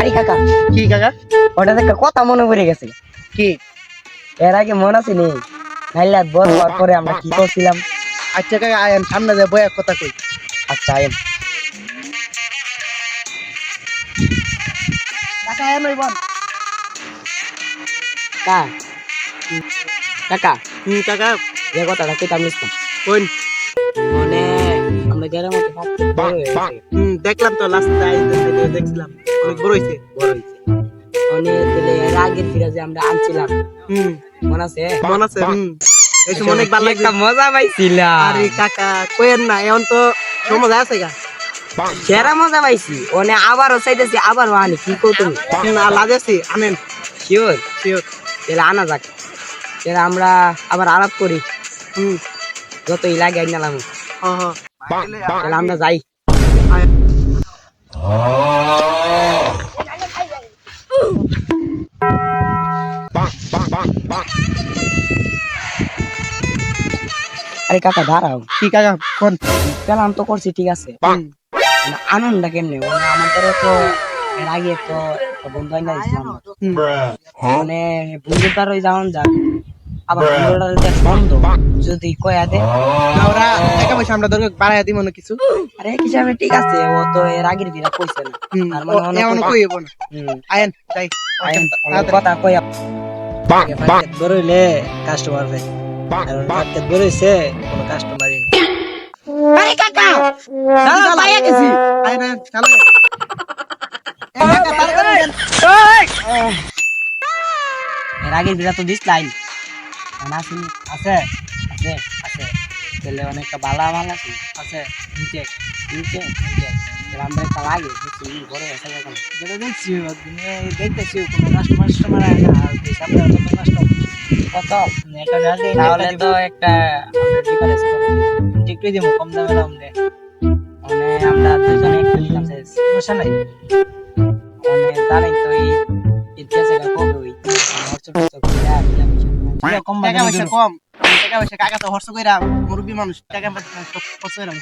আরে কাকা কি কাকা? ওটা একটা কথা মনে পড়ে গেছে। কি? এর আগে মনে আছে নি? নাইলাত বস হওয়ার পরে আমরা কি করছিলাম? আচ্ছা কাকা আয়েন সামনে যায় বইয়ের কথা কই। আচ্ছা আইন কাকা আয়েন ওই বল কা কাকা হুম কাকা? যে কথাটা কইতাম নিছিলাম কোন? মানে আমরা হুম দেখলাম তো লাস্ট দেখছিলাম অনেক বড় হইছে বড় হয়েছে। অনেক দিলে এর আগের ফিরে যে আমরা আনছিলাম হুম মনে আছে? মন আছে হুম। এই অনেক ভালো একটা মজা পাইছিলাম আরে কাকা কইেন না এখন তো সময় আছে গা। সেরা মজা পাইছি। ওনে আবারও চাইতেছি আবারও আনি কি কৌ তুমি? না আনেন। শিওর। শিওর। তাহলে আনা যাক। তাহলে আমরা আবার আলাপ করি। হুম যতই লাগে আইন নালাম হ্যাঁ হ্যাঁ। তাহলে আমরা যাই আরে কাকা দাঁড়াও। কি কাকা কোন? পেলাম তো করছি ঠিক আছে। মানে আনন্দটা কেমনে? মানে আমাদের তো এর আগে তো বন্ধু আইনা মানে বন্ধুটার ওই যেমন যাক। আবার যদি কয়া দে। না, ওরা টাকা পয়সা আমরা দরকার বাড়াইয়া দিব না কিছু। আরে ঠিক আছে ও তো এর আগের দিনে কইছে না। আর মানে অনেক এখন কইব না। আয়েন যাই আইন কথা কয়া। বড়ইলে কাস্টমার পাই আর মার্কেট বড়ইছে কোনো কাস্টমারই নেই। আরে কাকা! দাদা পাইয়া গেছি। আয়েন আয়েন চলো। এই কাকা, তাড়াতাড়ি যান। এর আগের দিনে তো দিস লাইন আছে আছে? আছে আছে। তাহলে অনেকটা বালা মাল আছে আছে? নিচে নিচে নিচে। আমরা একটা লাগে ঘরে এসে গেলাম যেটা দেখছি দেখতেছি কোনো কাস্টমার কাস্টমার আয় না আর সামনে কত? কাস্টমার কত তাহলে তো একটা ডিফারেন্স করে? একটু দিব কম দামে নামলে মানে আমরা দুজনে একটা শেষ সমস্যা নাই। মানে জানেন তো এই ইতিহাসে কবে ওই টাকা পয়সা কম টাকা পয়সা কাকা তো হর্ষ কইরা মুরব্বী মানুষ টাকা পয়সা খরচ কইরা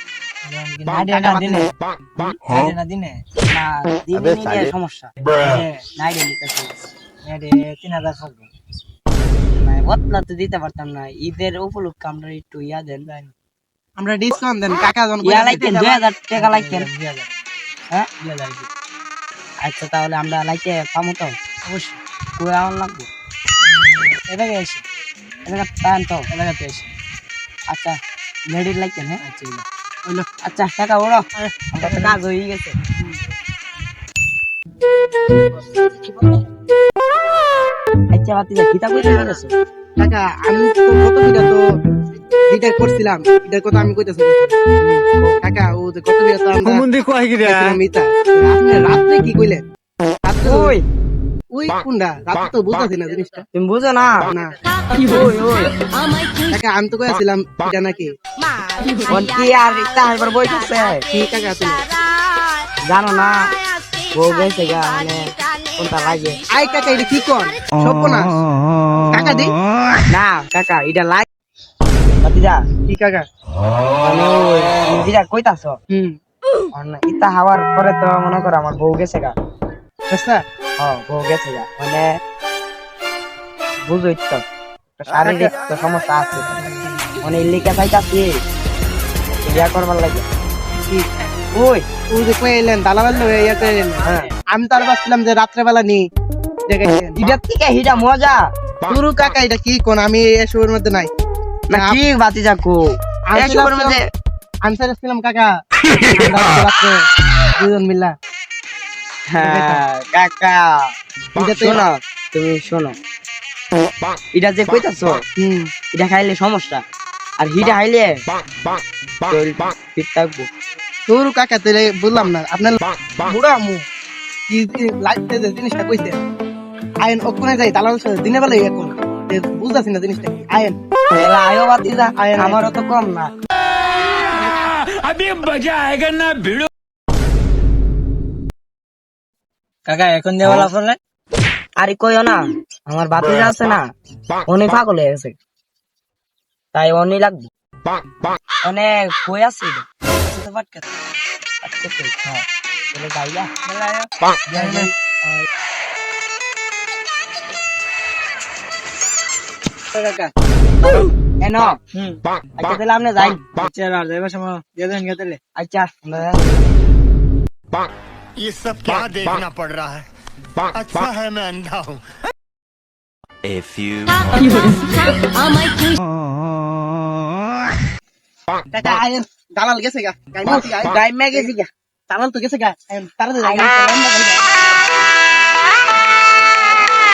নাইডে না দিনে নাইডে না দিনে না দিনে নিয়ে সমস্যা। নাইডে নিতেছে। নাইডে তিন হাজার থাকবে। বদলা তো দিতে পারতাম না ঈদের উপলক্ষে আমরা একটু ইয়া দেন আমরা ডিসকাউন্ট দেন কাকা যখন ইয়া লাইতেন দিতে দুই যাবা, হাজার টাকা লাইতেন। দুই হাজার। হ্যাঁ? দুই হাজার। কি? আচ্ছা তাহলে আমরা লাইতে পামো তো? অবশ্যই। কুয়ে আমার লাগবো? এটাকে এসে এটা টাইম তো এসে। আচ্ছা লেডির লাইতেন হ্যাঁ আচ্ছা। হইল। আচ্ছা টাকা বড় আমরা তো কাজ হয়ে গেছে। আচ্ছা বাতি যা কিতা কইতে পারছ কাকা আমি তো কত বিঘা তো বিটা করছিলাম। এটার কথা আমি কইতেছি। কাকা ও যে কত বিঘা তো আমরা করছিলাম ইটা। আপনি রাত্রে কি কইলেন? ওই ওই কোনটা? রাত্রে তো বুঝতাছি না জিনিসটা। তুমি বুঝো না? না। ওই ওই। কাকা আমি তো কইছিলাম এটা নাকি। কোন কি আর বইতেছে কি কাকা তুমি? জানো না বউ গেছে গা মানে কোনটা লাগে? আই কাকা এটা কি কোন সর্বনাশ। কাকা দি। না কাকা এটা লাগ বাতিজা কি কাকা? মানে ওই যেটা কইতাছ? হুম। ইতা হওয়ার পরে তো মনে করো আমার বউ গেছে গা। আচ্ছা। বউ গেছে গা মানে বুঝোই তো শারীরিক তো সমস্যা আছে। মানে লিখে চাইতাছি বিয়া করবার লাগে। কি? ওই ওই যে দালাল ইয়াতে এলেন। হ্যাঁ। আমি তার ভাবছিলাম যে রাত্রে বেলা নি দেখাইছেন ইটার থেকে হিটা মজা। পুরো কাকা এটা কি কোন? আমি এসবের মধ্যে নাই। না কি বাতি যাকু এসবের মধ্যে আমি ছিলাম কাকা রাত্রে দুজন মিল্লা হ্যাঁ কাকা এটা তো শোনো তুমি শোনো। এটা যে কইতাছ হুম এটা খাইলে সমস্যা। আর হিটা খাইলে থাকব। তোর কাকা বললাম না আপনার বুড়া মু কি লাইফে যে জিনিসটা কইছে। আইন ওখানে যাই দালাল দিনে বেলায় এখন বুঝতেছি না জিনিসটা কি আইন। এলা আয়ো বাতি যা। আমারও তো কম না। কাকা এখন দেওয়ালা ফলে আরে কইও না আমার বাতি আছে না। উনি পাগল হয়ে গেছে। তাই উনি লাগবে। অনেক কই আছে? তো পাটকা। পাটকা কই, হ্যাঁ তাহলে গাইলা কাকা। এন আচ্ছা তাহলে আপনি যাই। আচ্ছা আর যাইবার সময় দিয়ে দেন গেতলে আচ্ছা ये सब क्या देखना पड़ रहा है अच्छा है मैं अंधा हूँ A few কাকা আয়েন দালাল গেছে গা গাইমা গাই মে গেছি গা দালাল তো গেছে গা তারা